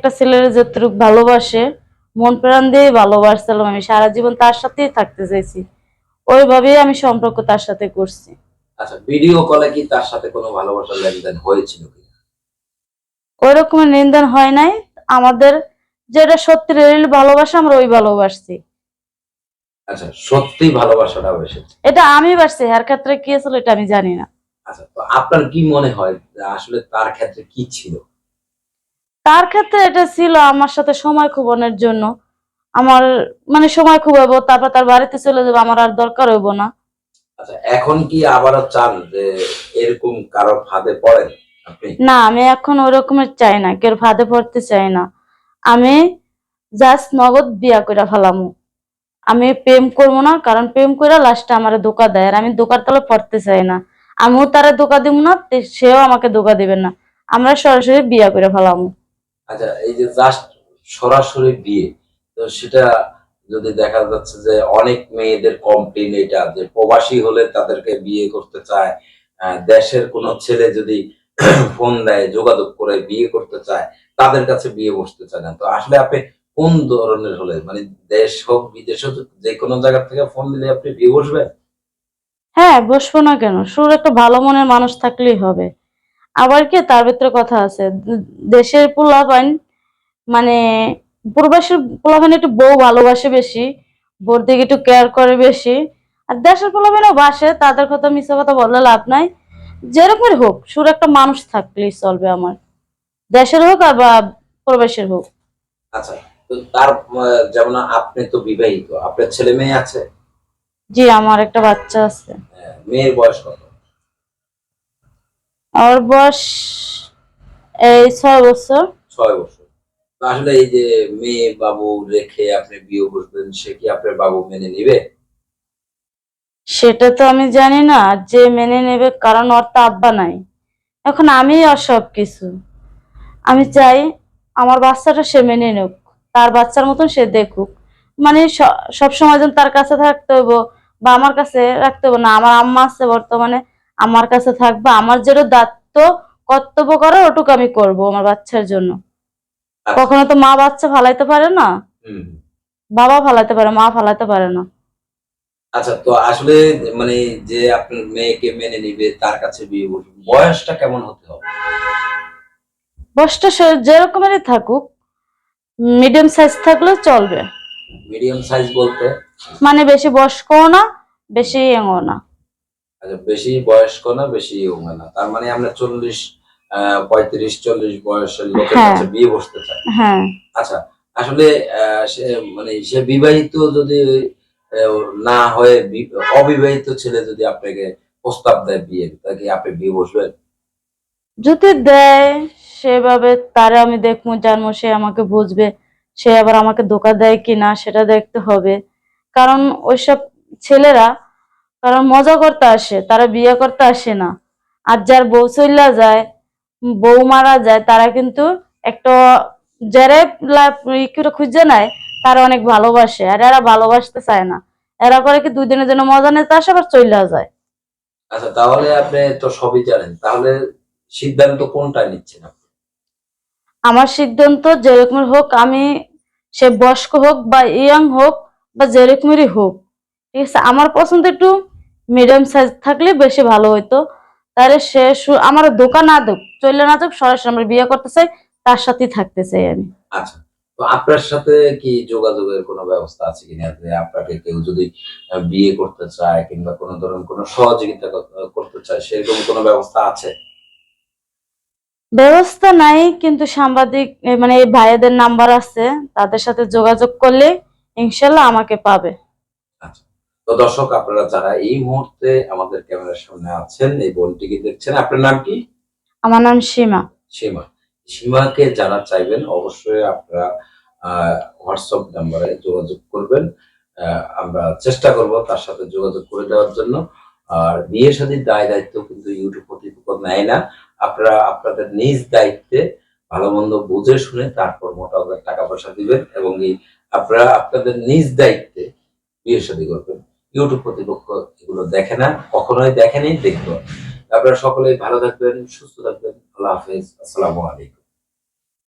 একটা ছেলের যতটুকু ভালোবাসে মন প্রাণ দিয়ে ভালোবাসছিলাম আমি সারা জীবন তার সাথেই থাকতে চাইছি। ওইভাবেই আমি সম্পর্ক তার সাথে করছি। আচ্ছা ভিডিও কলে কি তার সাথে কোনো ভালোবাসার লেনদেন হয়েছিল কি ওই রকমের নিন্দন হয় নাই। আমাদের যেটা সত্যি ভালোবাসা আমরা ওই ভালোবাসছি। আচ্ছা সত্যি ভালোবাসাটা এসেছে। এটা আমি বাসছি হার ক্ষেত্রে কি ছিল এটা আমি জানি না। আচ্ছা তো আপনার কি মনে হয় আসলে তার ক্ষেত্রে কি ছিল? তার ক্ষেত্রে এটা ছিল আমার সাথে সময় খুবনের জন্য। আমার মানে সময় খুবাবো তারপর তার বাড়িতে চলে যাব আমার আর দরকার হইব না। আচ্ছা এখন কি আবারও চান যে এরকম কারও ফাঁদে পড়েন না আমি এখন ওই রকমের চাই না কেউ ফাঁদে পড়তে চাই না। আমি জাস্ট নগদ বিয়া করে ফেলামু। আমি প্রেম করব না কারণ প্রেম করে লাস্টে আমার ধোকা দেয় আর আমি দোকার তলে পড়তে চাই না। আমিও তারা ধোকা দিব না সেও আমাকে ধোকা দিবে না। আমরা সরাসরি বিয়া করে ফেলামু। আচ্ছা এই যে জাস্ট সরাসরি বিয়ে, তো সেটা যদি দেখা যাচ্ছে যে অনেক মেয়েদের কমপ্লেন এটা, যে প্রবাসী হলে তাদেরকে বিয়ে করতে চায় দেশের কোনো ছেলে যদি ফোন দেয়, যোগাযোগ করে বিয়ে করতে চায়, তাদের কাছে বিয়ে বসতে চায় না। তো আসলে আপনি কোন ধরনের হলে? মানে দেশ হোক, বিদেশ হোক, যে কোনো জায়গা থেকে ফোন দিলে আপনি বিয়ে বসবেন? হ্যাঁ বসবো না কেন? শুরু একটা ভালো মনের মানুষ থাকলেই হবে। আবার কি তার ভিতরে কথা আছে? দেশের পোলাপাইন মানে পূর্বাসের পোলাপাইন একটু বউ ভালোবাসে বেশি বউর দিকে একটু কেয়ার করে বেশি। আর দেশের পোলাপাইনও বাসে তাদের কথা মিথ্যা কথা বললে লাভ নাই। যেরকমের হোক সুর একটা মানুষ থাকলেই চলবে আমার। দেশের হোক আর বা প্রবাসের হোক। আচ্ছা তো তার যেমন আপনি তো বিবাহিত আপনার ছেলে মেয়ে আছে? জি আমার একটা বাচ্চা আছে। মেয়ের বয়স কত? আর বয়স এই ছয় বছর। ছয় বছর। আসলে এই যে মেয়ে বাবু রেখে আপনি বিয়ে বসবেন সে কি আপনার বাবু মেনে নিবে? সেটা তো আমি জানি না যে মেনে নেবে কারণ ওর তো আব্বা নাই। এখন আমি আর সব কিছু আমি চাই আমার বাচ্চাটা সে মেনে নিক তার বাচ্চার মতন সে দেখুক। মানে সব সময় যেন তার কাছে থাকতে হইব বা আমার কাছে রাখতে হইব না। আমার আম্মা আছে বর্তমানে আমার কাছে থাকবে আমার যেটা দায়িত্ব কর্তব্য করার ওটুকু আমি করব আমার বাচ্চার জন্য। আচ্ছা। কখনো তো মা বাচ্চা ফালাইতে পারে না? বাবা ফালাইতে পারে মা ফালাইতে পারে না। আচ্ছা তো আসলে মানে যে আপনার মেয়েকে মেনে নিবে তার কাছে বিয়ে বসবে বয়সটা কেমন হতে হবে? বয়সটা যেরকমেরই থাকুক মিডিয়াম সাইজ থাকলেও চলবে। মিডিয়াম সাইজ বলতে? মানে বেশি বয়স্কও না বেশি ইয়ংও না। আচ্ছা বেশি বয়স্ক না বেশি ইয়ং না? তার মানে আমরা চল্লিশ পঁয়ত্রিশ চল্লিশ বয়সের লোকের হ্যাঁ। কাছে বিয়ে বসতে চাই। হ্যাঁ। আচ্ছা আসলে সে মানে সে বিবাহিত যদি না হয়ে অবিবাহিত ছেলে যদি আপনাকে প্রস্তাব দেয় বিয়ে তাকে আপনি বিয়ে বসবেন? যদি দেয় সেভাবে তারে আমি দেখব জানব সে আমাকে বুঝবে সে আবার আমাকে ধোকা দেয় কিনা সেটা দেখতে হবে। কারণ ওইসব ছেলেরা কারণ মজা করতে আসে তারা বিয়ে করতে আসে না। আর যার বউ চল্লা যায় বউ মারা যায় তারা কিন্তু একটা যারা খুঁজে নেয় তারা অনেক ভালোবাসে। আর এরা ভালোবাসতে চায় না। এরা করে কি দুই দিনের জন্য মজা নিতে আসে আবার চল্লা যায়। আচ্ছা তাহলে আপনি তো সবই জানেন। তাহলে সিদ্ধান্ত কোনটা নিচ্ছেন আপনি? আমার সিদ্ধান্ত যেরকমের হোক আমি সে বয়স্ক হোক বা ইয়াং হোক বা যেরকমেরই হোক ঠিক আছে? আমার পছন্দ একটু মিডিয়াম সাইজ থাকলে বেশি ভালো হইতো। তাহলে সে আমার দোকান না দুক চললে না যাক সরাসরি আমরা বিয়ে করতে চাই তার সাথেই থাকতে চাই আমি। আচ্ছা তো আপনার সাথে কি যোগাযোগের কোনো ব্যবস্থা আছে কিনা? যে আপনাকে কেউ যদি বিয়ে করতে চায় কিংবা কোনো ধরনের কোনো সহযোগিতা করতে চায় সেরকম কোনো ব্যবস্থা আছে? ব্যবস্থা নাই কিন্তু সাংবাদিক মানে এই ভাইয়াদের নাম্বার আছে তাদের সাথে যোগাযোগ করলে ইনশাল্লাহ আমাকে পাবে। তো দর্শক আপনারা যারা এই মুহূর্তে আমাদের ক্যামেরার সামনে আছেন এই বোনটিকে দেখছেন? আপনার নাম কি? আমার নাম সীমা। সীমা। সীমাকে যারা চাইবেন অবশ্যই আপনারা হোয়াটসঅ্যাপ নাম্বারে যোগাযোগ করবেন। আমরা চেষ্টা করব তার সাথে যোগাযোগ করে দেওয়ার জন্য। আর বিয়ে শাদীর দায় দায়িত্ব কিন্তু ইউটিউব কর্তৃপক্ষ নেয় না। আপনারা আপনাদের নিজ দায়িত্বে ভালো মন্দ বুঝে শুনে তারপর মোটা টাকা পয়সা দিবেন এবং এই আপনারা আপনাদের নিজ দায়িত্বে বিয়ে শাদী করবেন। ইউটিউব প্রতিপক্ষ এগুলো দেখে না, কখনোই দেখেনি দেখব আপনারা সকলেই ভালো থাকবেন, সুস্থ থাকবেন। আল্লাহ হাফেজ। আসসালামু আলাইকুম।